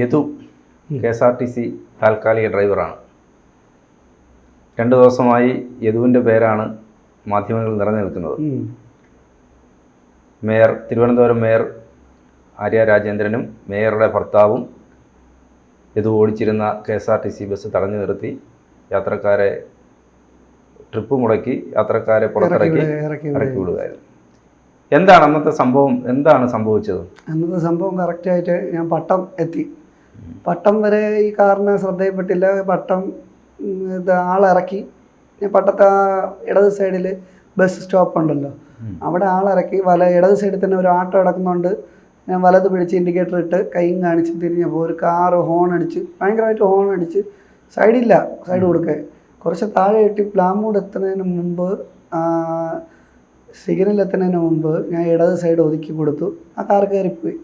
Yadu K S R T C താൽക്കാലിക ഡ്രൈവറാണ്. രണ്ടു ദിവസമായി യദുവിന്റെ പേരാണ് മാധ്യമങ്ങളിൽ നിറഞ്ഞു നിൽക്കുന്നത് മേയർ തിരുവനന്തപുരം മേയർ ആര്യ രാജേന്ദ്രനും മേയറുടെ ഭർത്താവും യദു ഓടിച്ചിരുന്ന K S R T C bus തടഞ്ഞു നിർത്തി. യാത്രക്കാരെ ട്രിപ്പ് മുടക്കി യാത്രക്കാരെ പുറത്തിറക്കി. ഇറക്കി വിടുകയായിരുന്നു. എന്താണ് അന്നത്തെ സംഭവം? എന്താണ് സംഭവിച്ചത്? അന്നത്തെ സംഭവം കറക്റ്റായിട്ട് ഞാൻ പട്ടം എത്തി. പട്ടം വരെ ഈ കാറിന് ശ്രദ്ധയിൽപ്പെട്ടില്ല. പട്ടം ഇത് ആളിറക്കി. ഞാൻ പട്ടത്തെ ആ ഇടത് സൈഡിൽ ബസ് സ്റ്റോപ്പ് ഉണ്ടല്ലോ. അവിടെ ആളിറക്കി വല ഇടത് സൈഡിൽ തന്നെ ഒരു ആട്ടോ കിടക്കുന്നുണ്ട്. ഞാൻ വലത് പിടിച്ച് ഇൻഡിക്കേറ്റർ ഇട്ട് കൈയും കാണിച്ച് തിരിഞ്ഞപ്പോൾ ഒരു കാറ് ഹോൺ അടിച്ച് ഭയങ്കരമായിട്ട് ഹോൺ അടിച്ച് സൈഡില്ല സൈഡ് കൊടുക്കുക കുറച്ച് താഴെ ഇട്ടി പ്ലാമൂട് എത്തുന്നതിന് മുമ്പ് സിഗ്നൽ എത്തുന്നതിന് മുമ്പ് ഞാൻ ഇടത് സൈഡ് ഒതുക്കി കൊടുത്തു. ആ കാർ കയറിപ്പോയി.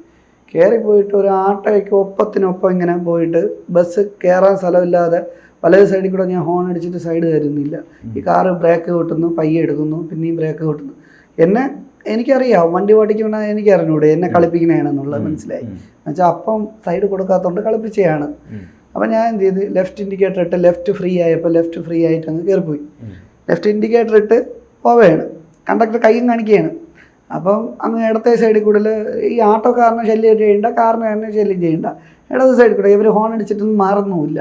കയറിപ്പോയിട്ട് ഒരു ആട്ടോയ്ക്ക് ഒപ്പത്തിനൊപ്പം ഇങ്ങനെ പോയിട്ട് ബസ് കയറാൻ സ്ഥലമില്ലാതെ വലത് സൈഡിൽ കൂടെ ഞാൻ ഹോൺ അടിച്ചിട്ട് സൈഡ് തരുന്നില്ല ഈ കാറ് ബ്രേക്ക് കിട്ടുന്നു പയ്യെ എടുക്കുന്നു പിന്നെയും ബ്രേക്ക് കിട്ടുന്നു. എന്നെ എനിക്കറിയാം വണ്ടി ഓടിക്കുന്ന എനിക്ക് അറിഞ്ഞൂടെ എന്നെ കളിപ്പിക്കണേണെന്നുള്ളത് മനസ്സിലായി. എന്നുവെച്ചാൽ അപ്പം സൈഡ് കൊടുക്കാത്തതുകൊണ്ട് കളിപ്പിച്ചതാണ്. അപ്പം ഞാൻ എന്ത് ചെയ്ത് ലെഫ്റ്റ് ഇൻഡിക്കേറ്റർ ഇട്ട് ലെഫ്റ്റ് ഫ്രീ ആയപ്പോൾ ലെഫ്റ്റ് ഫ്രീ ആയിട്ട് അങ്ങ് കയറിപ്പോയി. ലെഫ്റ്റ് ഇൻഡിക്കേറ്റർ ഇട്ട് പോവുകയാണ്. കണ്ടക്ടർ കൈയും കാണിക്കുകയാണ്. അപ്പം അങ്ങ് ഇടത്തെ സൈഡിൽ കൂടുതൽ ഈ ഓട്ടോക്കാരനെ ശല്യം ചെയ്യണ്ട കാറിന് തന്നെ ശല്യം ചെയ്യണ്ട. ഇടത് സൈഡിൽ കൂടെ ഇവർ ഹോൺ അടിച്ചിട്ടൊന്നും മാറുന്നുമില്ല.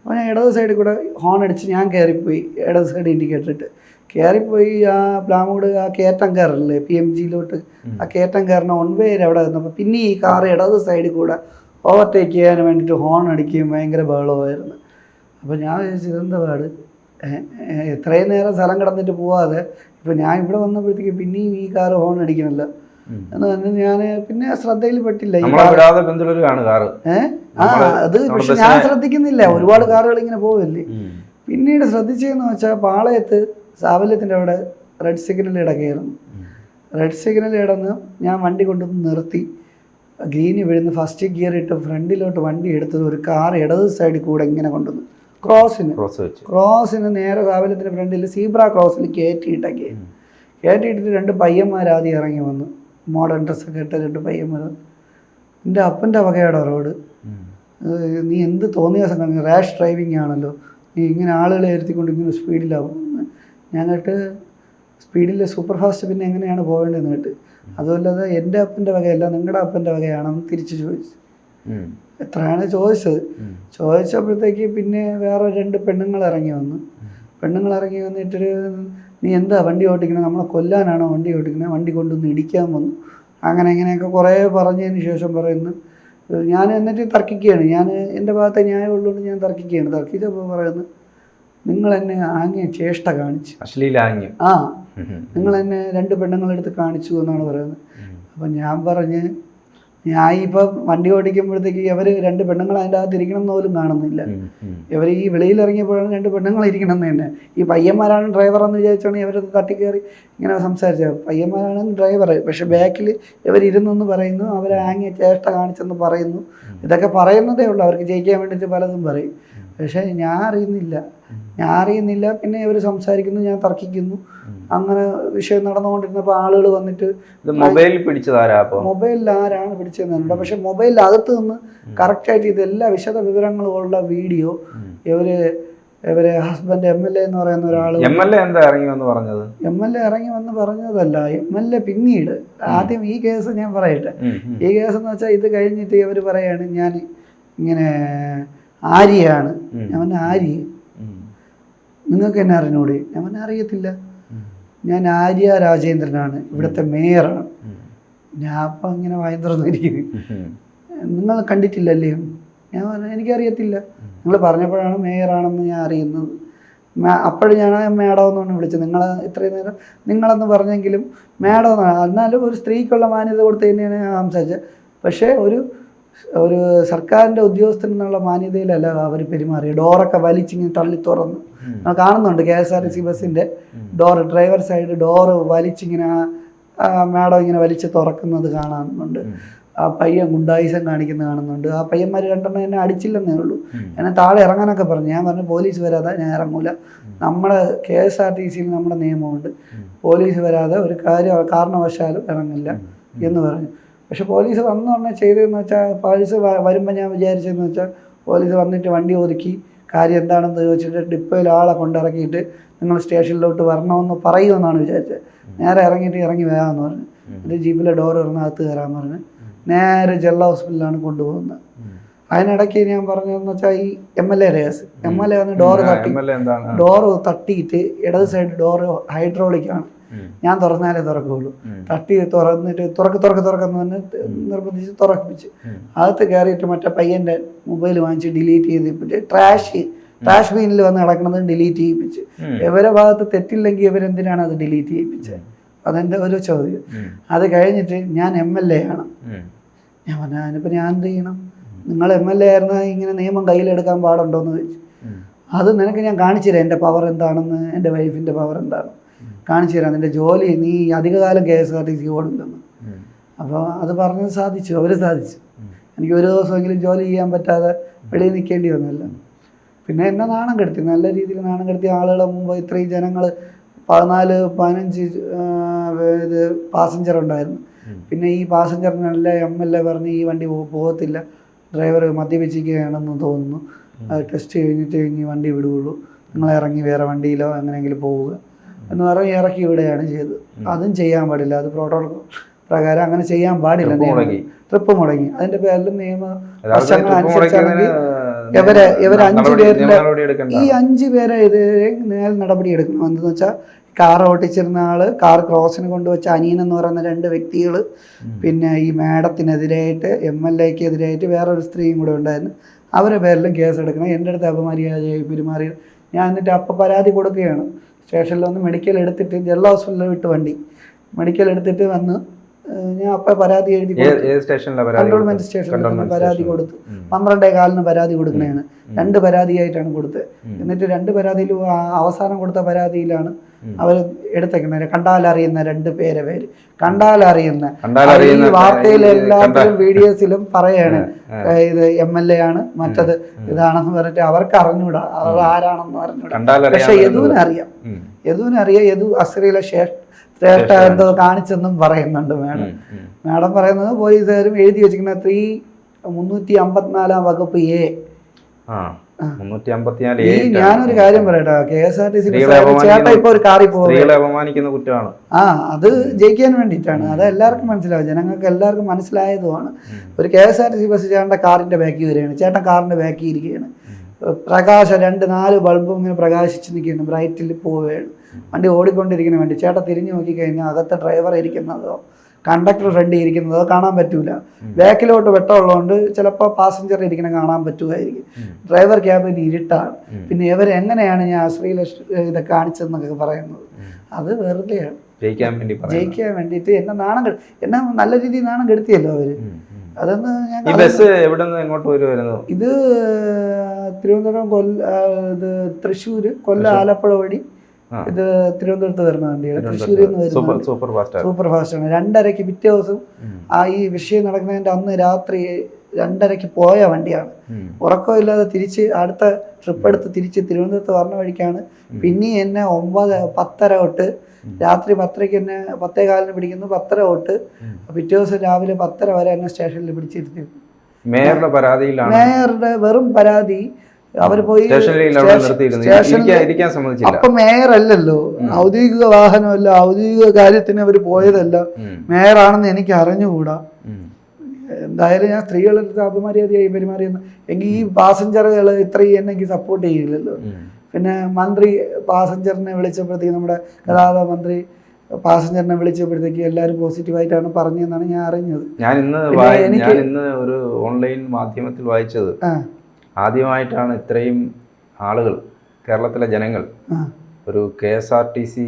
അപ്പോൾ ഞാൻ ഇടത് സൈഡിൽ കൂടെ ഹോൺ അടിച്ച് ഞാൻ കയറിപ്പോയി ഇടത് സൈഡ് ഇൻഡിക്കേറ്റർ ഇട്ട്. കയറിപ്പോയി ആ പ്ലാമോട് ആ കയറ്റം കയറില്ലേ പി എം ജിയിലോട്ട് ആ കയറ്റം കയറുന്ന വേര് അവിടെ നിന്നപ്പോൾ പിന്നെ ഈ കാർ ഇടത് സൈഡിൽ കൂടെ ഓവർടേക്ക് ചെയ്യാൻ വേണ്ടിയിട്ട് ഹോൺ അടിക്കുകയും ഭയങ്കര ബഹളമായിരുന്നു. അപ്പോൾ ഞാൻ വിചാരിച്ചു ഇതെന്താ പാട്? എത്രയും നേരം സ്ഥലം കിടന്നിട്ട് പോവാതെ ഇപ്പം ഞാൻ ഇവിടെ വന്നപ്പോഴത്തേക്ക് പിന്നെയും ഈ കാർ ഹോൺ അടിക്കണല്ലോ. എന്ന് പറഞ്ഞ് ഞാൻ പിന്നെ ശ്രദ്ധയിൽ പെട്ടില്ല. ആ അത് പക്ഷെ ഞാൻ ശ്രദ്ധിക്കുന്നില്ല. ഒരുപാട് കാറുകൾ ഇങ്ങനെ പോവല്ലേ. പിന്നീട് ശ്രദ്ധിച്ചതെന്ന് വെച്ചാൽ പാളയത്ത് സാവല്യത്തിന്റെ അവിടെ റെഡ് സിഗ്നൽ ഇടകയായിരുന്നു റെഡ് സിഗ്നൽ ഇടന്ന് ഞാൻ വണ്ടി കൊണ്ടുവന്ന് നിർത്തി. ഗ്രീന് വീഴുന്ന ഫസ്റ്റ് ഗിയർ ഇട്ട് ഫ്രണ്ടിലോട്ട് വണ്ടി എടുത്തത് ഒരു കാർ ഇടത് സൈഡിൽ കൂടെ ഇങ്ങനെ കൊണ്ടുവന്നു. ക്രോസിന്. ക്രോസ് വെച്ച്. ക്രോസിന് നേരെ സ്ഥാപനത്തിന് ഫ്രണ്ടിൽ സീബ്ര ക്രോസിൽ കയറ്റിയിട്ടൊക്കെ കയറ്റിയിട്ടിട്ട് രണ്ട് പയ്യന്മാർ ആദ്യം ഇറങ്ങി വന്നു. മോഡേൺ ഡ്രസ്സൊക്കെ ഇട്ട രണ്ട് പയ്യന്മാർ എന്റെ അപ്പന്റെ വകയുടെ റോഡ്? നീ എന്ത് തോന്നിയ ദിവസം റാഷ് ഡ്രൈവിംഗ് ആണല്ലോ. നീ ഇങ്ങനെ ആളുകളെ ഇരുത്തിക്കൊണ്ട് ഇങ്ങനെ സ്പീഡിലാവും. ഞാൻ കേട്ട് സ്പീഡിൽ സൂപ്പർ ഫാസ്റ്റ് പിന്നെ എങ്ങനെയാണ് പോകേണ്ടതെന്ന് കേട്ട്. അതുമല്ലാതെ എന്റെ അപ്പന്റെ വകയല്ല നിങ്ങളുടെ അപ്പന്റെ വകയാണെന്ന് തിരിച്ച് ചോദിച്ചു. എത്രയാണ് ചോദിച്ചത്? ചോദിച്ചപ്പോഴത്തേക്ക് പിന്നെ വേറെ രണ്ട് പെണ്ണുങ്ങൾ ഇറങ്ങി വന്നു. പെണ്ണുങ്ങൾ ഇറങ്ങി വന്നിട്ടൊരു നീ എന്താ വണ്ടി ഓടിക്കണേ? നമ്മളെ കൊല്ലാനാണോ വണ്ടി ഓടിക്കണേ? വണ്ടി കൊണ്ടുവന്ന് ഇടിക്കാൻ വന്നു. അങ്ങനെ ഇങ്ങനെയൊക്കെ കുറേ പറഞ്ഞതിന് ശേഷം പറയുന്നു. ഞാൻ എന്നിട്ട് തർക്കിക്കുകയാണ്. ഞാൻ എന്റെ ഭാഗത്തെ ന്യായമുള്ളതുകൊണ്ട് ഞാൻ തർക്കിക്കുകയാണ്. തർക്കിച്ചപ്പോൾ പറയുന്നു നിങ്ങൾ എന്നെ ആംഗ്യ ചേഷ്ട കാണിച്ചു. അശ്ലീലാംഗ്യം ആ നിങ്ങൾ എന്നെ രണ്ട് പെണ്ണുങ്ങളെടുത്ത് കാണിച്ചു എന്നാണ് പറയുന്നത്. അപ്പം ഞാൻ പറഞ്ഞ് ഞാൻ ഇപ്പം വണ്ടി ഓടിക്കുമ്പോഴത്തേക്ക് ഇവർ രണ്ട് പെണ്ണുങ്ങൾ അതിന്റെ അകത്ത് ഇരിക്കണം എന്ന് പോലും കാണുന്നില്ല. ഇവർ ഈ വെളിയിൽ ഇറങ്ങിയപ്പോഴാണ് രണ്ട് പെണ്ണുങ്ങൾ ഇരിക്കണം എന്ന് തന്നെ. ഈ പയ്യന്മാരാണ് ഡ്രൈവർ എന്ന് വിചാരിച്ചാണ് തട്ടി തട്ടിക്കയറി ഇങ്ങനെ സംസാരിച്ചത്. പയ്യന്മാരാണ് ഡ്രൈവർ പക്ഷെ ബാക്കിൽ ഇവർ ഇവരിരുന്നെന്ന് പറയുന്നു. അവരെ ആങ്ങിയ ചേഷ്ട കാണിച്ചെന്ന് പറയുന്നു. ഇതൊക്കെ പറയുന്നതേ ഉള്ളൂ. അവർക്ക് ജയിക്കാൻ വേണ്ടിയിട്ട് പലതും പറയും. പക്ഷേ ഞാൻ അറിയുന്നില്ല. ഞാൻ അറിയുന്നില്ല. പിന്നെ ഇവർ സംസാരിക്കുന്നു. ഞാൻ തർക്കിക്കുന്നു. അങ്ങനെ വിഷയം നടന്നുകൊണ്ടിരുന്നപ്പോൾ ആളുകൾ വന്നിട്ട് മൊബൈലിൽ പിടിച്ചതാരാ മൊബൈലിൽ ആരാണ് പിടിച്ചതെന്നുണ്ട്. പക്ഷെ മൊബൈലിൽ അകത്ത് നിന്ന് കറക്റ്റായിട്ട് ഇതെല്ലാ വിശദ വിവരങ്ങളുള്ള വീഡിയോ ഇവർ ഇവരെ ഹസ്ബൻഡ് എം എൽ എ എന്ന് പറയുന്ന ഒരാൾ എം എൽ എ എന്താ ഇറങ്ങി വന്ന് പറഞ്ഞത്? എം എൽ എ ഇറങ്ങി വന്ന് പറഞ്ഞതല്ല. എം എൽ എ പിന്നീട് ആദ്യം ഈ കേസ് ഞാൻ പറയട്ടെ. ഈ കേസ് എന്ന് വെച്ചാൽ ഇത് കഴിഞ്ഞിട്ട് ഇവർ പറയാണ് ഞാൻ ഇങ്ങനെ ആര്യയാണ്. ഞാൻ ആര്യ? നിങ്ങൾക്ക് എന്നെ അറിഞ്ഞൂടെ? ഞാൻ അറിയത്തില്ല. ഞാൻ ആര്യ രാജേന്ദ്രനാണ്. ഇവിടുത്തെ മേയറാണ്. ഞാൻ അപ്പം ഇങ്ങനെ വായം തുറന്നിരിക്കുന്നു. നിങ്ങൾ കണ്ടിട്ടില്ലല്ലേ? ഞാൻ പറഞ്ഞു എനിക്കറിയത്തില്ല. നിങ്ങൾ പറഞ്ഞപ്പോഴാണ് മേയറാണെന്ന് ഞാൻ അറിയുന്നത്. അപ്പോഴും ഞാൻ മേഡം എന്നാണ് വിളിച്ചത്. നിങ്ങൾ ഇത്രയും നേരം നിങ്ങളെന്ന് പറഞ്ഞെങ്കിലും മേഡം എന്നാണ്. എന്നാലും ഒരു സ്ത്രീക്കുള്ള മാന്യത കൊടുത്ത് തന്നെയാണ് ഞാൻ സംസാരിച്ചത്. പക്ഷേ ഒരു ഒരു സർക്കാരിന്റെ ഉദ്യോഗസ്ഥൻ എന്നുള്ള മാന്യതയിലല്ല അവർ പെരുമാറി. ഡോറൊക്കെ വലിച്ചിങ്ങനെ തള്ളി തുറന്ന്. നമ്മൾ കാണുന്നുണ്ട് K S R T C ബസ്സിന്റെ ഡോർ ഡ്രൈവർ സൈഡ് ഡോറ് വലിച്ചിങ്ങനെ മാഡം മേഡം ഇങ്ങനെ വലിച്ച് തുറക്കുന്നത് കാണുന്നുണ്ട് ആ പയ്യൻ ഗുണ്ടായിസം കാണിക്കുന്നത് കാണുന്നുണ്ട്. ആ പയ്യന്മാർ രണ്ടെണ്ണം എന്നെ അടിച്ചില്ലെന്നേ ഉള്ളൂ. എന്നെ താഴെ ഇറങ്ങാനൊക്കെ പറഞ്ഞു. ഞാൻ പറഞ്ഞു പോലീസ് വരാതെ ഞാൻ ഇറങ്ങൂല. നമ്മുടെ കെ എസ് ആർ ടി സിയിൽ നമ്മുടെ നിയമമുണ്ട്. പോലീസ് വരാതെ ഒരു കാര്യം കാരണവശാലും ഇറങ്ങില്ല. എന്ന് പറഞ്ഞു. പക്ഷെ പോലീസ് വന്ന ഉടനെ ചെയ്തതെന്ന് വെച്ചാൽ പോലീസ് വരുമ്പോൾ ഞാൻ വിചാരിച്ചതെന്ന് വെച്ചാൽ പോലീസ് വന്നിട്ട് വണ്ടി ഒതുക്കി കാര്യം എന്താണെന്ന് ചോദിച്ചിട്ട് ഡിപ്പോയിൽ ആളെ കൊണ്ടിറക്കിയിട്ട് നിങ്ങൾ സ്റ്റേഷനിലോട്ട് വരണമെന്ന് പറയുമെന്നാണ് വിചാരിച്ചത്. നേരെ ഇറങ്ങിയിട്ട് ഇറങ്ങി വരാമെന്ന് പറഞ്ഞു. എന്നിട്ട് ജീപ്പിലെ ഡോർ തുറന്ന് അകത്ത് പറഞ്ഞു പറഞ്ഞ്. നേരെ ജില്ലാ ഹോസ്പിറ്റലിലാണ് കൊണ്ടുപോകുന്നത്. അതിനിടയ്ക്ക് ഞാൻ പറഞ്ഞതെന്ന് വെച്ചാൽ ഈ എം എൽ എ രേസ് എം എൽ എ വന്ന് ഡോറ് തട്ടി. ഡോറ് തട്ടിയിട്ട് ഇടത് സൈഡ് ഡോറ് ഹൈഡ്രോളിക്കാണ് ഉം. ഞാൻ തുറന്നാലേ തുറക്കുകയുള്ളൂ. തട്ടി തുറന്നിട്ട് തുറക്ക് തുറക്ക് തുറക്കെന്ന് പറഞ്ഞ് നിർബന്ധിച്ച് തുറക്കിപ്പിച്ച് ഉം. അകത്ത് കയറിയിട്ട് മറ്റേ പയ്യന്റെ മൊബൈൽ വാങ്ങിച്ച് ഡിലീറ്റ് ചെയ്തിപ്പിച്ച് ട്രാഷ് ട്രാഷ് ബീനിൽ വന്ന് കിടക്കുന്നത് ഡിലീറ്റ് ചെയ്യിപ്പിച്ച്. ഇവരെ ഭാഗത്ത് തെറ്റില്ലെങ്കിൽ ഇവരെന്തിനാണ് അത് ഡിലീറ്റ് ചെയ്യിപ്പിച്ചത്? അതെന്റെ ഒരു ചോദ്യം. അത് കഴിഞ്ഞിട്ട് ഞാൻ എം എൽ എ ആണ്. ഞാൻ പറഞ്ഞു അതിനിപ്പോൾ ഞാൻ എന്ത് ചെയ്യണം? നിങ്ങൾ എം എൽ എ ആയിരുന്ന ഇങ്ങനെ നിയമം കയ്യിലെടുക്കാൻ പാടുണ്ടോ എന്ന് ചോദിച്ചു അത് നിനക്ക് ഞാൻ കാണിച്ചു തരാം എന്റെ പവർ എന്താണെന്ന് എന്റെ വൈഫിന്റെ പവർ എന്താണ്? കാണിച്ചു തരാം. നിന്റെ ജോലി നീ അധികകാലം K S R T C ഓടില്ലെന്ന് ഉം. അപ്പോൾ അത് പറഞ്ഞത് സാധിച്ചു. അവർ സാധിച്ചു. എനിക്ക് ഒരു ദിവസമെങ്കിലും ജോലി ചെയ്യാൻ പറ്റാതെ വെളിയിൽ നിൽക്കേണ്ടി വന്നില്ല. പിന്നെ എന്നെ നാണം കെടുത്തി. നല്ല രീതിയിൽ നാണം കെടുത്തി ആളുകളെ മുമ്പ് ഇത്രയും ജനങ്ങൾ പതിനാല് പതിനഞ്ച് ഇത് പാസഞ്ചർ ഉണ്ടായിരുന്നു. പിന്നെ ഈ പാസഞ്ചറിനല്ല എം എൽ എ പറഞ്ഞ് ഈ വണ്ടി പോകത്തില്ല. ഡ്രൈവർ മദ്യപിച്ചിരിക്കുകയാണെന്ന് തോന്നുന്നു. അത് ടെസ്റ്റ് കഴിഞ്ഞിട്ട് കഴിഞ്ഞ് വണ്ടി വിടുകയുള്ളൂ. നിങ്ങൾ ഇറങ്ങി വേറെ വണ്ടിയിലോ എങ്ങനെയെങ്കിലും പോവുക. എന്ന് പറഞ്ഞ് ഇറക്കി വിടുകയാണ് ചെയ്തത്. അതും ചെയ്യാൻ പാടില്ല. അത് പ്രോട്ടോകോൾ പ്രകാരം അങ്ങനെ ചെയ്യാൻ പാടില്ല. ട്രിപ്പ് മുടങ്ങി. അതിന്റെ പേരിൽ നിയമ വശങ്ങൾ അനുസരിച്ചാണെങ്കിൽ ഇവരെ ഇവർ അഞ്ച് പേരിൽ എടുക്കണ്ട. ഈ അഞ്ചു പേരെ എതിരെ നേൽ നടപടി എടുക്കണം. എന്തെന്ന് വെച്ചാൽ കാർ ഓട്ടിച്ചിരുന്ന ആൾ കാർ ക്രോസിന് കൊണ്ടുവച്ച അനിയൻ എന്ന് പറയുന്ന രണ്ട് വ്യക്തികൾ പിന്നെ ഈ മാഡത്തിനെതിരായിട്ട് എം എൽ എക്ക് എതിരായിട്ട് വേറൊരു സ്ത്രീയും കൂടെ ഉണ്ടായിരുന്നു. അവരുടെ പേരിലും കേസ് എടുക്കണം എന്റെ അടുത്ത് അപമര്യാദയായി പെരുമാറി ഞാൻ എന്നിട്ട് അപ്പം പരാതി കൊടുക്കുകയാണ്. സ്റ്റേഷനിൽ വന്ന് മെഡിക്കൽ എടുത്തിട്ട് ജനറൽ ഹോസ്പിറ്റലിൽ വിട്ട് വണ്ടി. മെഡിക്കൽ എടുത്തിട്ട് വന്ന് ഞാൻ അപ്പം പരാതി എഴുതി കണ്ടോൺമെന്റ് സ്റ്റേഷനിൽ പരാതി കൊടുത്തു. പന്ത്രണ്ടേ കാലിന് പരാതി കൊടുക്കുന്നതാണ് രണ്ട് പരാതിയായിട്ടാണ് കൊടുത്തത്. എന്നിട്ട് രണ്ട് പരാതിയിലും അവസാനം കൊടുത്ത പരാതിയിലാണ്. അവർ എടുത്തേക്കുന്നത് കണ്ടാലറിയുന്ന രണ്ട് പേരെ പേര്. കണ്ടാലറിയുന്ന. കണ്ടാലറിയുന്ന ഈ കണ്ട- വീഡിയോസിലും പറയാണ് ഇത് എം എൽ എ ആണ് മറ്റത് ഇതാണെന്ന് പറഞ്ഞിട്ട് അവർക്ക് അറിഞ്ഞൂടാ. അവർ ആരാണെന്ന് അറിഞ്ഞൂടാ. പക്ഷെ യദുവിനറിയാം യദുവിനെ അറിയാം ഉം. യദുവിനെ അറിയാം യദു അശ്രീല ശ്രേഷ്ഠ ശ്രേഷ്ഠ എന്തോ കാണിച്ചെന്നും പറയുന്നുണ്ട് മാഡം. മാഡം പറയുന്നത് പോലീസുകാരും എഴുതി വെച്ചിരിക്കുന്ന ത്രീ മുന്നൂറ്റി അമ്പത്തിനാലാം വകുപ്പ് എ. ഞാനൊരു കാര്യം പറയട്ടെ. K S R T C ചേട്ട ഇപ്പൊ ഒരു കാറി അപമാനിക്കുന്ന കുറ്റമാണ്. ആ അത് ജയിക്കാൻ വേണ്ടിയിട്ടാണ്. അത് എല്ലാവർക്കും മനസ്സിലാവും. ജനങ്ങൾക്ക് എല്ലാവർക്കും മനസ്സിലായതുമാണ്. ഒരു K S R T C bus ചേട്ടന്റെ കാറിന്റെ ബാക്കി വരികയാണ്. ചേട്ടൻ കാറിന്റെ ബാക്കി ഇരിക്കുകയാണ്. പ്രകാശം രണ്ട് നാല് ബൾബും ഇങ്ങനെ പ്രകാശിച്ച് നിൽക്കുകയാണ്. ബ്രൈറ്റിൽ പോവുകയാണ്. വണ്ടി ഓടിക്കൊണ്ടിരിക്കുന്ന വേണ്ടി. ചേട്ടൻ തിരിഞ്ഞു നോക്കി നോക്കിക്കഴിഞ്ഞാൽ അകത്തെ ഡ്രൈവർ ഇരിക്കുന്നതോ. കണ്ടക്ടർ ഫ്രണ്ട് ഇരിക്കുന്നത് കാണാൻ പറ്റൂല. ബാക്കിലോട്ട് വെട്ടമുള്ളതുകൊണ്ട് ചിലപ്പോൾ പാസഞ്ചർ ഇരിക്കുന്ന കാണാൻ പറ്റുമായിരിക്കും. ഡ്രൈവർ ക്യാബിന് ഇരുട്ടാണ്. പിന്നെ ഇവർ എങ്ങനെയാണ് ഞാൻ അശ്ലീല ഇത് കാണിച്ചതെന്നൊക്കെ പറയുന്നത്. അത് വെറുതെയാണ്. ജയിക്കാൻ വേണ്ടി. ജയിക്കാൻ വേണ്ടിയിട്ട് എന്നെ നാണം എന്നെ നല്ല രീതിയിൽ നാണം കെടുത്തിയല്ലോ അവർ. അതൊന്ന് ഞാൻ ബസ് എവിടെ നിന്ന് എങ്ങോട്ട് വരുമായിരുന്നു ഇത് തിരുവനന്തപുരം കൊല്ല ഇത് തൃശ്ശൂർ കൊല്ലം ആലപ്പുഴ വഴി. ഇത് തിരുവനന്തപുരത്ത് വരുന്ന വണ്ടിയാണ്. തൃശ്ശൂരിൽ നിന്ന് വരുന്ന സൂപ്പർ ഫാസ്റ്റ് സൂപ്പർ ഫാസ്റ്റ് ആണ് രണ്ടരയ്ക്ക് പിറ്റേ ദിവസം ആ ഈ വിഷയം നടക്കുന്നതിന്റെ അന്ന് രാത്രി രണ്ടരയ്ക്ക് പോയ വണ്ടിയാണ്. ഉറക്കമില്ലാതെ തിരിച്ച് അടുത്ത ട്രിപ്പ് എടുത്ത് തിരിച്ച് തിരുവനന്തപുരത്ത് വരണ വഴിക്കാണ്. പിന്നെ എന്നെ ഒമ്പത് പത്തര തൊട്ട് രാത്രി പത്തരയ്ക്ക് എന്നെ പത്തേ കാലിന് പിടിക്കുന്നു. പത്തര തൊട്ട് പിറ്റേ ദിവസം രാവിലെ പത്തര വരെ എന്നെ സ്റ്റേഷനിൽ പിടിച്ചിരുത്തി. മേയറുടെ പരാതിയിലാണ്. മേയറുടെ വെറും പരാതി. അവർ പോയി അപ്പൊ മേയർ അല്ലല്ലോ ഔദ്യോഗിക വാഹനമല്ല ഔദ്യോഗിക കാര്യത്തിന് അവർ പോയതല്ല. മേയർ ആണെന്ന് എനിക്ക് അറിഞ്ഞുകൂടാ. എന്തായാലും ഞാൻ സ്ത്രീകളുടെ അടുത്ത് അപമര്യാദയായി പെരുമാറിയെന്ന്. എങ്കിൽ ഈ പാസഞ്ചറുകൾ ഇത്രയും എന്നെ സപ്പോർട്ട് ചെയ്യില്ലല്ലോ. പിന്നെ മന്ത്രി പാസഞ്ചറിനെ വിളിച്ചപ്പോഴത്തേക്ക് നമ്മുടെ ഗതാഗത മന്ത്രി പാസഞ്ചറിനെ വിളിച്ചപ്പോഴത്തേക്ക് എല്ലാവരും പോസിറ്റീവായിട്ടാണ് പറഞ്ഞതെന്നാണ് ഞാൻ അറിഞ്ഞത്. ഞാൻ ഇന്ന് ഞാൻ ഇന്ന് ഒരു ഓൺലൈൻ മാധ്യമത്തിൽ വായിച്ചത്. ആദ്യമായിട്ടാണ് ഇത്രയും ആളുകൾ കേരളത്തിലെ ജനങ്ങൾ ഒരു K S R T C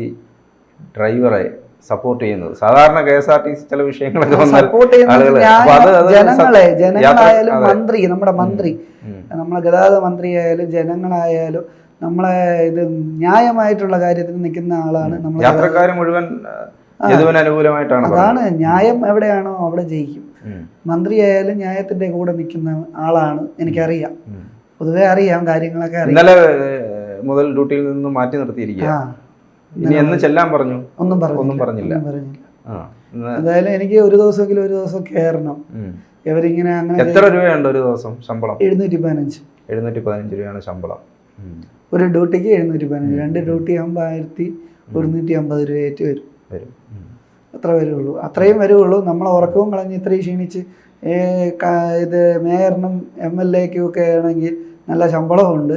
ഡ്രൈവറെ സപ്പോർട്ട് ചെയ്യുന്നത്. സാധാരണ K S R T C ചില വിഷയങ്ങളൊക്കെ സപ്പോർട്ട് ജനങ്ങളെ. ജനങ്ങളായാലും മന്ത്രി നമ്മുടെ മന്ത്രി. നമ്മളെ ഗതാഗത മന്ത്രി ആയാലും ജനങ്ങളായാലും നമ്മളെ ഇത് ന്യായമായിട്ടുള്ള കാര്യത്തിന് നിൽക്കുന്ന ആളാണ് നമ്മൾ യാത്രക്കാർ മുഴുവൻ അനുകൂലമായിട്ടാണ് അതാണ് ന്യായം എവിടെയാണോ അവിടെ ജയിക്കും. ഉം. മന്ത്രി ആയാലും ന്യായത്തിന്റെ കൂടെ നിൽക്കുന്ന ആളാണ് എനിക്കറിയാം. പൊതുവെ അറിയാം കാര്യങ്ങളൊക്കെ അറിയാം. ഇന്നലെ മുതൽ ഡ്യൂട്ടിയിൽ നിന്ന് മാറ്റി നിർത്തിയിരിക്കുക ഇനി എന്ന് ചെല്ലാൻ പറഞ്ഞു? ഒന്നും പറഞ്ഞില്ല. ഒന്നും പറഞ്ഞില്ല. ഇന്ന് എനിക്ക് ഒരു ദിവസമെങ്കിലും ഒരു ദിവസം കയറണം. ഇവരിങ്ങനെ അങ്ങനെ എത്ര രൂപയുണ്ട് ഒരു ദിവസം ശമ്പളം? എഴുന്നൂറ്റി പതിനഞ്ച് എഴുന്നൂറ്റി പതിനഞ്ച് രൂപയാണ് ശമ്പളം. ഒരു ഡ്യൂട്ടിക്ക് എഴുന്നൂറ്റി പതിനഞ്ച് രണ്ട് ഡ്യൂട്ടി ആകുമ്പോൾ ആയിരത്തി ഒരുന്നൂറ്റി അമ്പത് രൂപ ഏറ്റ് വരും. വരും. അത്ര വരുള്ളൂ. അത്രയും വരുള്ളൂ. നമ്മൾ ഉറക്കവും കളഞ്ഞ് ഇത്രയും ക്ഷീണിച്ച് ഇത് മേയറിനും എം എൽ എക്കും ഒക്കെ ആണെങ്കിൽ നല്ല ശമ്പളമുണ്ട്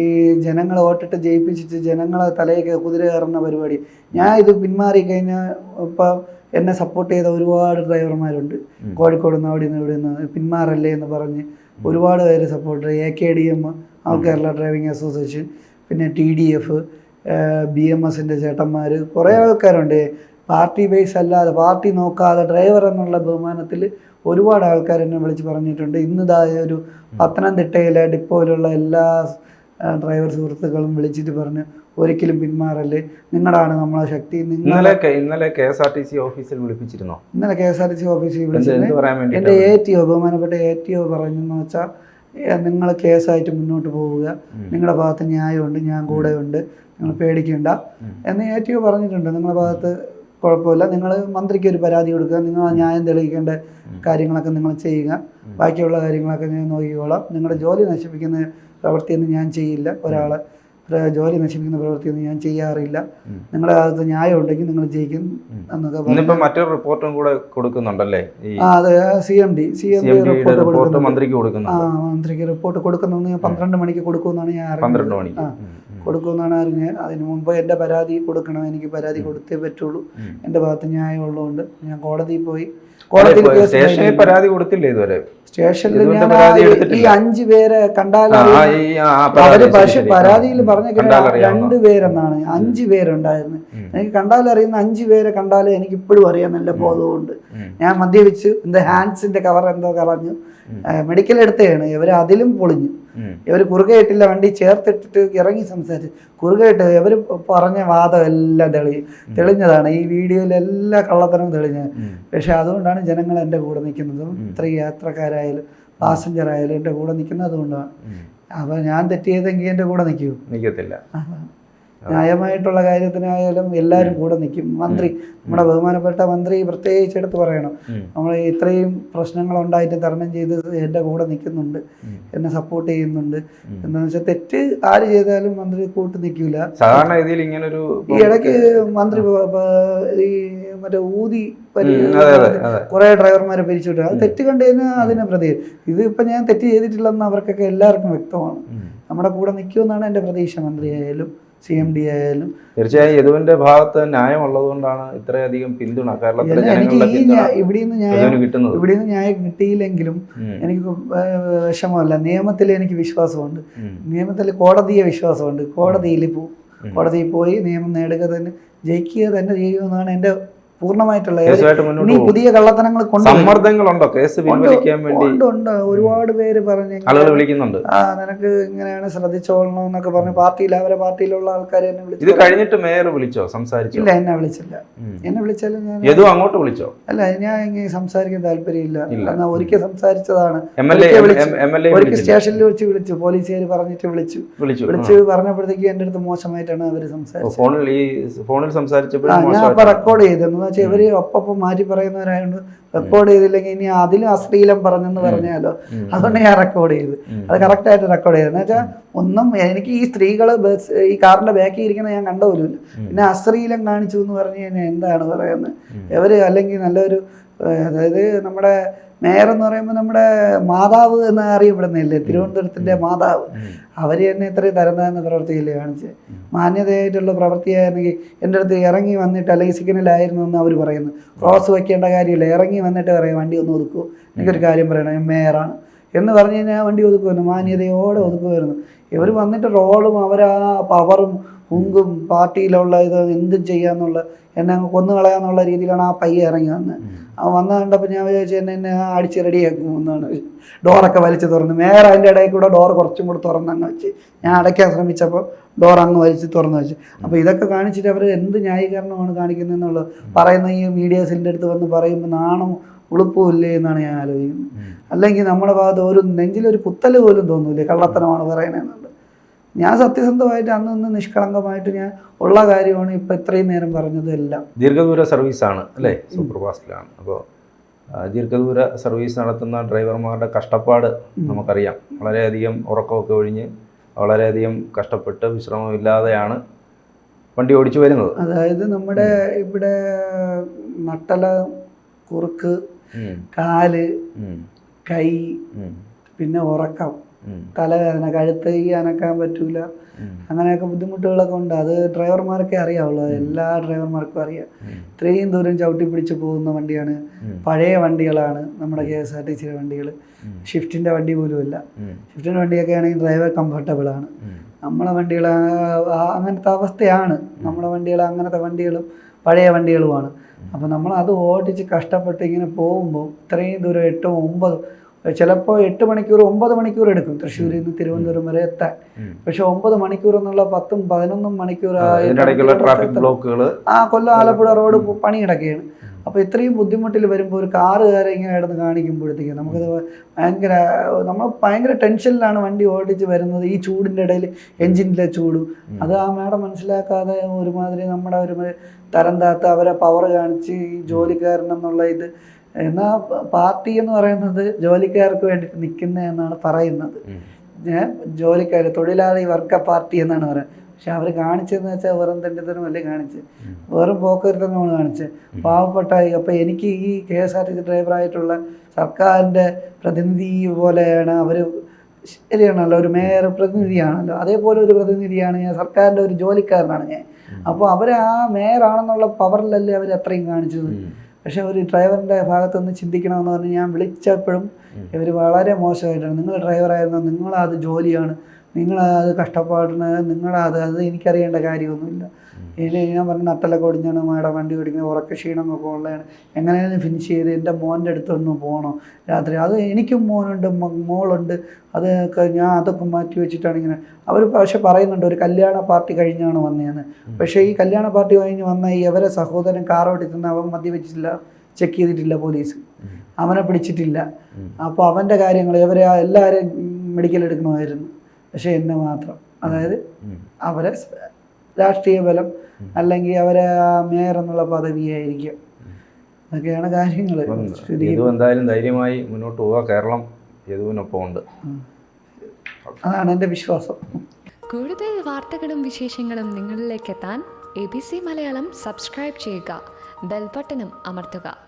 ഈ ജനങ്ങളെ വോട്ടിട്ട് ജയിപ്പിച്ചിട്ട് ജനങ്ങളെ തലയൊക്കെ കുതിര കയറുന്ന പരിപാടി. ഞാൻ ഇത് പിന്മാറി കഴിഞ്ഞാൽ ഇപ്പം എന്നെ സപ്പോർട്ട് ചെയ്ത ഒരുപാട് ഡ്രൈവർമാരുണ്ട്. കോഴിക്കോട് നിന്ന് അവിടെ നിന്ന് ഇവിടെ നിന്ന് പിന്മാറല്ലേ എന്ന് പറഞ്ഞ് ഒരുപാട് പേര് support A K D M all Kerala driving association പിന്നെ T D F B M എസിന്റെ ചേട്ടന്മാർ കുറേ ആൾക്കാരുണ്ട്. പാർട്ടി ബേസ് അല്ലാതെ പാർട്ടി നോക്കാതെ ഡ്രൈവർ എന്നുള്ള ബഹുമാനത്തിൽ ഒരുപാട് ആൾക്കാർ എന്നെ വിളിച്ച് പറഞ്ഞിട്ടുണ്ട്. ഇന്നിതായ ഒരു പത്തനംതിട്ടയിലെ ഡിപ്പോയിലുള്ള എല്ലാ ഡ്രൈവർ സുഹൃത്തുക്കളും വിളിച്ചിട്ട് പറഞ്ഞു ഒരിക്കലും പിന്മാറല്ലേ? നിങ്ങളാണ് നമ്മളെ ശക്തി. ഇന്നലെ കെ- ഇന്നലെ K S R T C ഓഫീസിൽ വിളിപ്പിച്ചിരുന്നോ? ഇന്നലെ K S R T C ഓഫീസിൽ പറയാൻ എന്റെ എ ടി ഒ ബഹുമാനപ്പെട്ട എ ടി ഒ പറഞ്ഞെന്ന് വെച്ചാൽ നിങ്ങൾ കേസായിട്ട് മുന്നോട്ട് പോവുക. നിങ്ങളുടെ ഭാഗത്ത് ന്യായമുണ്ട് ഞാൻ കൂടെ ഉണ്ട് നിങ്ങൾ പേടിക്കണ്ട. എന്ന് എ ടി ഒ പറഞ്ഞിട്ടുണ്ട്. നിങ്ങളുടെ ഭാഗത്ത് കുഴപ്പമില്ല. നിങ്ങൾ മന്ത്രിക്ക് ഒരു പരാതി കൊടുക്കുക. നിങ്ങൾ ന്യായം തെളിയിക്കേണ്ട കാര്യങ്ങളൊക്കെ നിങ്ങൾ ചെയ്യുക. ബാക്കിയുള്ള കാര്യങ്ങളൊക്കെ ഞാൻ നോക്കിക്കോളാം. നിങ്ങളുടെ ജോലി നശിപ്പിക്കുന്ന പ്രവൃത്തിയൊന്നും ഞാൻ ചെയ്യില്ല. ഒരാളെ ജോലി നശിപ്പിക്കുന്ന പ്രവൃത്തിയൊന്നും ഞാൻ ചെയ്യാറില്ല. നിങ്ങളുടെ ഭാഗത്ത് ന്യായം ഉണ്ടെങ്കിൽ നിങ്ങൾ ജയിക്കും എന്നൊക്കെ പറഞ്ഞു മറ്റൊരു റിപ്പോർട്ടും കൂടെ കൊടുക്കുന്നുണ്ടല്ലേ? അതെ C M D C M D report മന്ത്രിക്ക് ആ മന്ത്രിക്ക് റിപ്പോർട്ട് കൊടുക്കുന്നു പന്ത്രണ്ട് മണിക്ക് കൊടുക്കുമെന്നാണ് ഞാൻ അറിഞ്ഞത്. പന്ത്രണ്ട് മണിക്ക്. കൊടുക്കുമെന്നാണ് അറിഞ്ഞത്. അതിന് മുമ്പ് എന്റെ പരാതി കൊടുക്കണം എനിക്ക് പരാതി കൊടുത്തേ പറ്റുള്ളൂ. എന്റെ ഭാഗത്ത് ന്യായം ഉള്ളതുകൊണ്ട് ഞാൻ കോടതിയിൽ പോയി. കോടതി കോടതിയിൽ സ്റ്റേഷനിൽ പരാതി കൊടുത്തില്ലേ ഇതുവരെ? സ്റ്റേഷനിൽ ഞാൻ ഈ- അഞ്ചു പേരെ കണ്ടാൽ അവർ പക്ഷെ പരാതിയിൽ പറഞ്ഞ രണ്ട് പേരെന്നാണ്. അഞ്ചു പേരുണ്ടായിരുന്നു. എനിക്ക് എനിക്ക് കണ്ടാലറിയുന്ന അഞ്ചു പേരെ കണ്ടാലേ എനിക്ക് ഇപ്പോഴും അറിയാൻ നല്ല ബോധമുണ്ട്. ഞാൻ മദ്യപിച്ച് എന്റെ ഹാൻഡ്സിന്റെ കവർ എന്തോ കളഞ്ഞു. മെഡിക്കൽ എടുത്തതാണ്. ഇവർ അതിലും പൊളിഞ്ഞു. ഇവർ ഇവർ കുറുകെ ഇട്ടില്ല വണ്ടി ചേർത്തിട്ടിട്ട് ഇറങ്ങി സംസാരിച്ച്. കുറുകെ ഇട്ട് ഇവർ പറഞ്ഞ വാദം എല്ലാം തെളി തെളിഞ്ഞതാണ്. ഈ വീഡിയോയിൽ എല്ലാ കള്ളത്തരവും തെളിഞ്ഞത് പക്ഷെ അതുകൊണ്ടാണ് ജനങ്ങൾ എന്റെ കൂടെ നിൽക്കുന്നതും ഇത്രയും യാത്രക്കാരായാലും പാസഞ്ചർ ആയാലും എന്റെ കൂടെ നിൽക്കുന്നത് അതുകൊണ്ടാണ് അപ്പൊ ഞാൻ തെറ്റിയതെങ്കിൽ എന്റെ കൂടെ നിൽക്കൂ. നിക്കത്തില്ല ന്യായമായിട്ടുള്ള കാര്യത്തിനായാലും എല്ലാവരും കൂടെ നിൽക്കും മന്ത്രി നമ്മുടെ ബഹുമാനപ്പെട്ട മന്ത്രി പ്രത്യേകിച്ച് എടുത്ത് പറയണം. നമ്മൾ ഇത്രയും പ്രശ്നങ്ങൾ ഉണ്ടായിട്ട് തരണം ചെയ്ത് എന്റെ കൂടെ നിൽക്കുന്നുണ്ട്. എന്നെ സപ്പോർട്ട് ചെയ്യുന്നുണ്ട്. എന്താണെന്ന് വെച്ചാൽ തെറ്റ് ആര് ചെയ്താലും മന്ത്രി കൂട്ട് നിൽക്കില്ല സാധാരണ രീതിയിൽ ഇങ്ങനൊരു ഈ ഇടയ്ക്ക് മന്ത്രി ഈ മറ്റേ ഊതി കുറേ ഡ്രൈവർമാരെ പിരിച്ചുവിട്ടു അത് തെറ്റ് കണ്ടു കഴിഞ്ഞാൽ അതിനെ പ്രതി ഇത് ഇപ്പം ഞാൻ തെറ്റ് ചെയ്തിട്ടില്ലെന്ന് അവർക്കൊക്കെ എല്ലാവർക്കും വ്യക്തമാണ്. നമ്മുടെ കൂടെ നിൽക്കുമെന്നാണ് എന്റെ പ്രതീക്ഷ മന്ത്രി ആയാലും സി എം ഡി ആയാലും തീർച്ചയായും യദുവിന്റെ ഭാഗത്ത് ന്യായമുള്ളത് കൊണ്ടാണ് ഇത്രയധികം പിന്തുണ. കേരളത്തിലെ ജനങ്ങളുടെ പിന്തുണ ഇവിടെ നിന്ന് ന്യായം യദുവിന് കിട്ടുന്നത്. ഇവിടെ നിന്ന് ന്യായം കിട്ടിയില്ലെങ്കിലും. എനിക്ക് വിഷമമല്ല. നിയമത്തിൽ എനിക്ക് വിശ്വാസമുണ്ട്. നിയമത്തിൽ കോടതിയെ വിശ്വാസമുണ്ട്. കോടതിയിൽ പോകും കോടതിയിൽ പോയി നിയമം നേടുക തന്നെ ജയിക്കുക തന്നെ ചെയ്യുമെന്നാണ് എന്റെ പൂർണമായിട്ടുള്ള നീ പുതിയ കള്ളത്തനങ്ങൾ. സമ്മർദ്ദങ്ങളുണ്ടോ? കേസ് പിൻവലിക്കാൻ വേണ്ടി ഉണ്ട് ഒരുപാട് പേര് പറഞ്ഞു ആളുകൾ വിളിക്കുന്നുണ്ട്. ആ നിനക്ക് ഇങ്ങനെയാണ് ശ്രദ്ധിച്ചോളണം എന്നൊക്കെ പറഞ്ഞു പാർട്ടിയിൽ അവരെ പാർട്ടിയിലുള്ള ആൾക്കാരെ എന്നെ ഇത് വിളിച്ചു കഴിഞ്ഞിട്ട് മേയർ വിളിച്ചോ? സംസാരിച്ചോ? ഇല്ല എന്നെ വിളിച്ചില്ല. എന്നെ വിളിച്ചാലും ഞാൻ ഏതോ അങ്ങോട്ട് വിളിച്ചോ? അല്ല ഞാൻ ഇങ്ങനെ സംസാരിക്കാൻ താല്പര്യമില്ല. ഇല്ല. എന്നാൽ ഒരിക്കൽ സംസാരിച്ചതാണ്. ഒരിക്കൽ സ്റ്റേഷനിൽ വെച്ച് വിളിച്ചു. പോലീസുകാർ പറഞ്ഞിട്ട് വിളിച്ചു. വിളിച്ചു. വിളിച്ച് പറഞ്ഞപ്പോഴത്തേക്ക് എന്റെ അടുത്ത് മോശമായിട്ടാണ് അവർ. സംസാരിച്ചത്. ഫോണിൽ ഈ ഫോണിൽ ആ സംസാരിച്ചപ്പോഴും ഞാൻ റെക്കോർഡ് മോശമായിട്ട് ചെയ്തെന്ന് വെച്ചാൽ ഇവർ ഒപ്പം മാറ്റി പറയുന്നവരായതുകൊണ്ട് റെക്കോർഡ് ചെയ്തില്ലെങ്കിൽ ഇനി അതിലും അശ്ലീലം പറഞ്ഞെന്ന് പറഞ്ഞാലോ? അതുകൊണ്ട് ഞാൻ റെക്കോർഡ് ചെയ്ത് അത് കറക്റ്റായിട്ട് റെക്കോർഡ് ചെയ്തെന്ന് വെച്ചാൽ ഒന്നും എനിക്ക് ഈ സ്ത്രീകൾ ബസ് ഈ കാറിന്റെ ബാക്കിൽ ഇരിക്കുന്ന ഞാൻ കണ്ട പിന്നെ അശ്ലീലം കാണിച്ചു എന്ന് പറഞ്ഞു കഴിഞ്ഞാൽ എന്താണ് പറയുന്നത്. ഇവർ അല്ലെങ്കിൽ നല്ലൊരു അതായത് നമ്മുടെ മേയർ എന്ന് പറയുമ്പോൾ നമ്മുടെ മാതാവ് എന്ന് അറിയപ്പെടുന്നില്ലേ? തിരുവനന്തപുരത്തിന്റെ മാതാവ്. അവർ തന്നെ ഇത്രയും തരംതാഴ്ന്ന പ്രവർത്തിയില്ലേ കാണിച്ച്? മാന്യതയായിട്ടുള്ള പ്രവൃത്തിയായിരുന്നെങ്കിൽ എന്റെ അടുത്ത് ഇറങ്ങി വന്നിട്ട് അല്ലെങ്കിൽ സിഗ്നലായിരുന്നു എന്ന് അവർ പറയുന്നു. ക്രോസ് വയ്ക്കേണ്ട കാര്യമില്ല. ഇറങ്ങി വന്നിട്ട് പറയാം വണ്ടി ഒന്ന് ഒതുക്കൂ. എനിക്കൊരു കാര്യം പറയണം. ഞാൻ മേയറാണ്. എന്ന് പറഞ്ഞു കഴിഞ്ഞാൽ വണ്ടി ഒതുക്കുമായിരുന്നു. മാന്യതയോടെ ഒതുക്കുമായിരുന്നു. ഇവർ വന്നിട്ട് റോളും അവരാ പവറും ഹുങ്കും പാർട്ടിയിലുള്ള ഇത് എന്തും ചെയ്യാന്നുള്ള എന്നെ അങ്ങ് കൊന്നു കളയാന്നുള്ള രീതിയിലാണ് ആ പയ്യ ഇറങ്ങി വന്നത് അവൻ വന്ന കണ്ടപ്പോൾ ഞാൻ വിചാരിച്ചു എന്നെ എന്നെ അടിച്ച് റെഡിയാക്കും എന്നാണ് ഡോറൊക്കെ വലിച്ച് തുറന്ന്. മേയർ അതിന്റെ ഇടയിൽ കൂടെ ഡോർ കുറച്ചും കൂടെ തുറന്ന് അങ്ങ് വെച്ച്. ഞാൻ അടയ്ക്കാൻ ശ്രമിച്ചപ്പോൾ ഡോർ അങ്ങ് വലിച്ച് തുറന്ന് വെച്ച്. അപ്പോൾ ഇതൊക്കെ കാണിച്ചിട്ട് അവർ എന്ത് ന്യായീകരണമാണ് കാണിക്കുന്നതെന്നുള്ളത് പറയുന്ന ഈ മീഡിയാസിന്റെ അടുത്ത് വന്ന് പറയുമ്പോൾ നാണം ഉളുപ്പുമില്ലേ എന്നാണ് ഞാൻ ആലോചിക്കുന്നത്. അല്ലെങ്കിൽ നമ്മുടെ ഭാഗത്ത് ഒരു നെഞ്ചിലൊരു കുത്തൽ പോലും തോന്നൂലേ? കള്ളത്തനമാണ് പറയണതെന്നുള്ളത് ഞാൻ സത്യസന്ധമായിട്ട് അന്ന് നിന്ന് നിഷ്കളങ്കമായിട്ട് ഞാൻ ഉള്ള കാര്യമാണ് ഇപ്പം ഇത്രയും നേരം പറഞ്ഞത് എല്ലാം. ദീർഘദൂര സർവീസാണ് അല്ലേ? സൂപ്പർ ഫാസ്റ്റിലാണ് അപ്പോൾ ദീർഘദൂര സർവീസ് നടത്തുന്ന ഡ്രൈവർമാരുടെ കഷ്ടപ്പാട് നമുക്കറിയാം. വളരെയധികം ഉറക്കമൊക്കെ ഒഴിഞ്ഞ് വളരെയധികം കഷ്ടപ്പെട്ട് വിശ്രമമില്ലാതെയാണ് വണ്ടി ഓടിച്ചു വരുന്നത്. അതായത് നമ്മുടെ ഇവിടെ നട്ടല കുറുക്ക് കാൽ കൈ പിന്നെ ഉറക്കം. തലവേദന കഴുത്ത് ഈ അനക്കാൻ പറ്റൂല അങ്ങനെയൊക്കെ ബുദ്ധിമുട്ടുകളൊക്കെ ഉണ്ട്. അത് ഡ്രൈവർമാർക്കേ അറിയാവുള്ളൂ. എല്ലാ ഡ്രൈവർമാർക്കും അറിയാം. ഇത്രയും ദൂരം ചവിട്ടി പിടിച്ച് പോകുന്ന വണ്ടിയാണ് പഴയ വണ്ടികളാണ് നമ്മുടെ കെ എസ് ആർ ടി സിയുടെ വണ്ടികൾ ഷിഫ്റ്റിന്റെ ഷിഫ്റ്റിന്റെ വണ്ടി പോലും ഇല്ല ഷിഫ്റ്റിന്റെ വണ്ടിയൊക്കെ ആണെങ്കിൽ ഡ്രൈവർ കംഫർട്ടബിൾ ആണ്. നമ്മളെ വണ്ടികൾ അങ്ങനത്തെ അവസ്ഥയാണ്. നമ്മളെ വണ്ടികൾ അങ്ങനത്തെ വണ്ടികളും പഴയ വണ്ടികളുമാണ്. അപ്പോൾ നമ്മൾ അത് ഓടിച്ച് കഷ്ടപ്പെട്ട് ഇങ്ങനെ പോകുമ്പോൾ ഇത്രയും ദൂരം എട്ടും ഒമ്പതും ചിലപ്പോൾ എട്ട് മണിക്കൂർ ഒമ്പത് മണിക്കൂർ എടുക്കും. തൃശ്ശൂരിൽ നിന്ന് തിരുവനന്തപുരം വരെ എത്താൻ. പക്ഷെ ഒമ്പത് മണിക്കൂർ എന്നുള്ള പത്തും പതിനൊന്നും മണിക്കൂർ ട്രാഫിക് ബ്ലോക്കുകൾ ആ കൊല്ലം ആലപ്പുഴ റോഡ് പണി കിടക്കുകയാണ്. അപ്പോൾ ഇത്രയും ബുദ്ധിമുട്ടിൽ വരുമ്പോൾ ഒരു കാറുകാരെ ഇങ്ങനെ കിടന്ന് കാണിക്കുമ്പോഴത്തേക്ക് നമുക്കത് ഭയങ്കര നമ്മൾ ഭയങ്കര ടെൻഷനിലാണ് വണ്ടി ഓടിച്ച് വരുന്നത്. ഈ ചൂടിന്റെ ഇടയിൽ എൻജിനിലെ ചൂട്. അത് ആ മാഡം മനസ്സിലാക്കാതെ ഒരുമാതിരി നമ്മുടെ ഒരു തരം താത്ത അവരെ പവർ കാണിച്ച് ഈ ജോലിക്കാരനെന്നുള്ള ഇത് എന്നാൽ പാർട്ടി എന്ന് പറയുന്നത് ജോലിക്കാർക്ക് വേണ്ടിയിട്ട് നിൽക്കുന്ന എന്നാണ് പറയുന്നത്. ഞാൻ ജോലിക്കാർ തൊഴിലാളി വർക്ക പാർട്ടി എന്നാണ് പറയുന്നത്. പക്ഷെ അവർ കാണിച്ചതെന്ന് വെച്ചാൽ വെറും തെണ്ടിത്തരമല്ലേ കാണിച്ച് വെറും പോക്കരുത്തനമാണ് കാണിച്ച് പാവപ്പെട്ട അപ്പോൾ എനിക്ക് ഈ K S R T C ഡ്രൈവറായിട്ടുള്ള സർക്കാരിന്റെ പ്രതിനിധി പോലെയാണ് അവർ ശരിയാണല്ലോ ഒരു മേയർ പ്രതിനിധിയാണല്ലോ അതേപോലെ ഒരു പ്രതിനിധിയാണ് ഞാൻ സർക്കാരിന്റെ ഒരു ജോലിക്കാരനാണ് ഞാൻ. അപ്പോൾ അവർ ആ മേയറാണെന്നുള്ള പവറിലല്ലേ അവർ അത്രയും കാണിച്ചത്? പക്ഷെ ഒരു ഡ്രൈവറിന്റെ ഭാഗത്തുനിന്ന് ചിന്തിക്കണമെന്ന് പറഞ്ഞ് ഞാൻ വിളിച്ചപ്പോഴും ഇവർ വളരെ മോശമായിട്ടാണ്. നിങ്ങൾ ഡ്രൈവറായിരുന്നു? നിങ്ങളത് ജോലിയാണ്. നിങ്ങളത് കഷ്ടപ്പാടിന് നിങ്ങളത് അത് എനിക്കറിയേണ്ട കാര്യമൊന്നുമില്ല. ഇനി ഞാൻ പറഞ്ഞ നട്ടലൊക്കെ ഒടിഞ്ഞാണ് മാഡം വണ്ടി ഓടിക്കുന്നത് ഉറക്ക ക്ഷീണമൊക്കെ ഉള്ളതാണ്. എങ്ങനെയാണ് ഫിനിഷ് ചെയ്ത് എന്റെ മോന്റെ അടുത്തൊന്ന് പോകണം രാത്രി. അത് എനിക്കും മോനുണ്ട് മോളുണ്ട്. അതൊക്കെ ഞാൻ അതൊക്കെ മാറ്റി വെച്ചിട്ടാണ് ഇങ്ങനെ. അവർ പക്ഷെ പറയുന്നുണ്ട് ഒരു കല്യാണ പാർട്ടി കഴിഞ്ഞാണ് വന്നതെന്ന് പക്ഷേ ഈ കല്യാണ പാർട്ടി കഴിഞ്ഞ് വന്ന ഈ അവരെ സഹോദരൻ കാർ ഓടിക്കുന്ന അവൻ മദ്യവെച്ചിട്ടില്ല ചെക്ക് ചെയ്തിട്ടില്ല പോലീസ് അവനെ പിടിച്ചിട്ടില്ല. അപ്പോൾ അവന്റെ കാര്യങ്ങൾ ഇവരെ എല്ലാവരെയും മെഡിക്കൽ എടുക്കണമായിരുന്നു. പക്ഷേ എന്നെ മാത്രം. അതായത് അവരെ രാഷ്ട്രീയ ബലം അല്ലെങ്കിൽ അവരെ മേയർ എന്നുള്ള പദവിയായിരിക്കും. അതൊക്കെയാണ് കാര്യങ്ങൾ എന്തായാലും ധൈര്യമായി മുന്നോട്ട് പോവുക. കേരളം യദുവിനൊപ്പം ഉണ്ട്? അതാണ് എന്റെ വിശ്വാസം. കൂടുതൽ വാർത്തകളും വിശേഷങ്ങളും നിങ്ങളിലേക്ക് എത്താൻ A B C Malayalam subscribe ചെയ്യുക. ബെൽബട്ടനും അമർത്തുക.